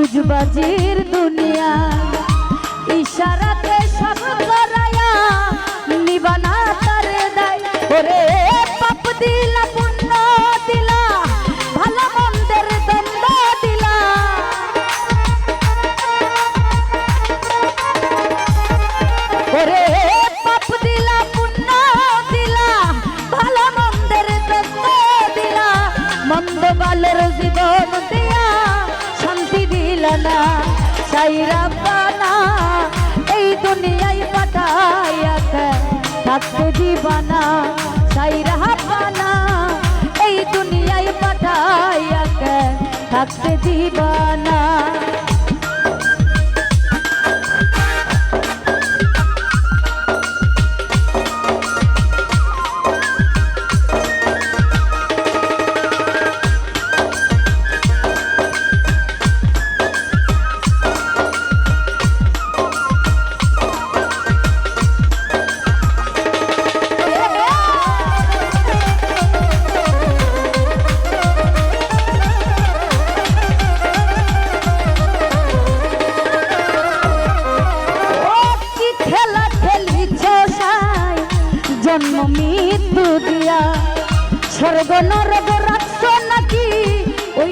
পুজবাজির দুনিয়া। ইশারাতে সব করায়া নিবানা তারে দেয়। ওরে মিলনা সাই রাব্বানা, এই দুনিয়ায় পাঠাইয়া থাকতে দিবানা, সাই রাব্বানা, এই দুনিয়ায় পাঠাইয়া থাকতে দিবানা। জন্ম মৃত্যু দিয়া স্বর্গ নরক রাখছ নাকি? ওই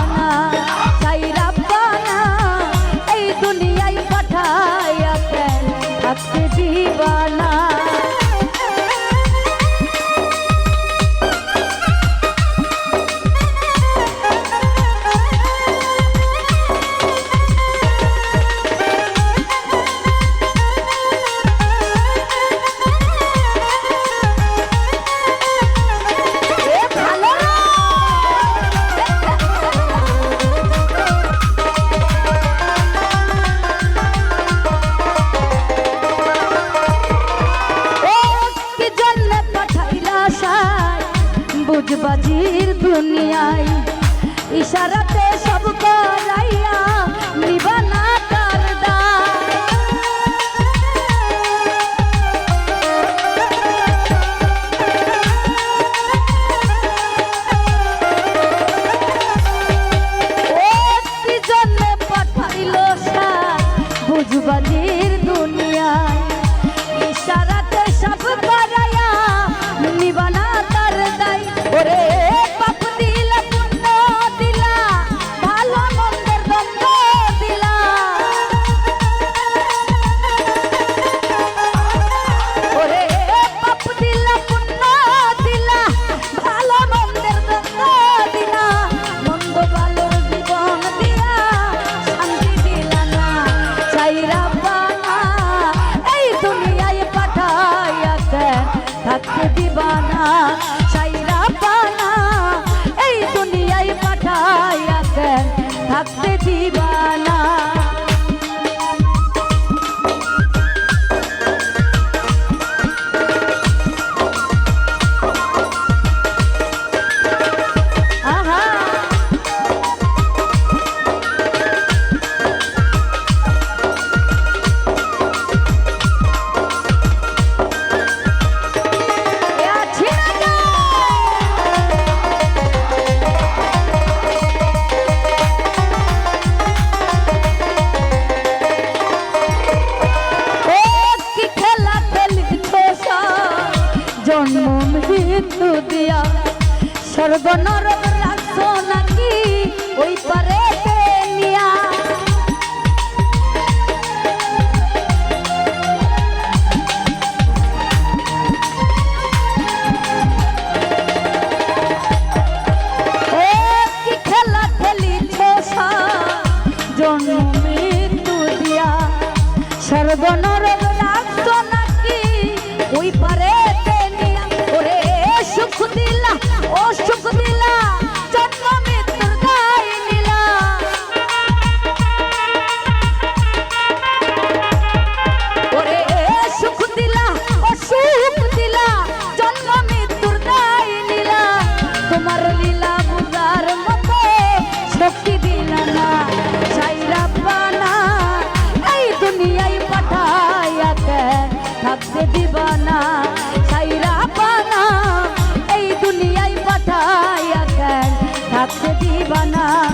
啊。সিন্ধু দিয়া সর্বনর রাখছো নাকি ওই পারে নিয়া সর্বনর রাখতো নাকি ওই পারে দিবা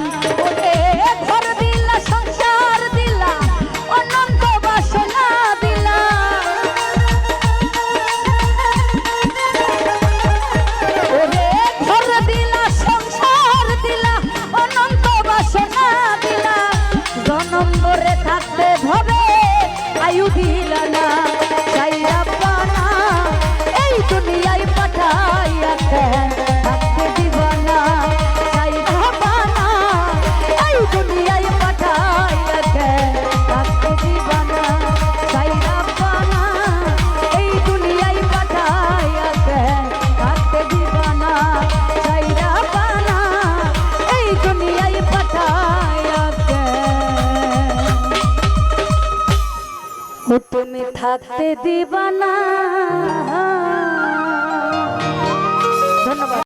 তুমি থাকতে দিবানা। ধন্যবাদ।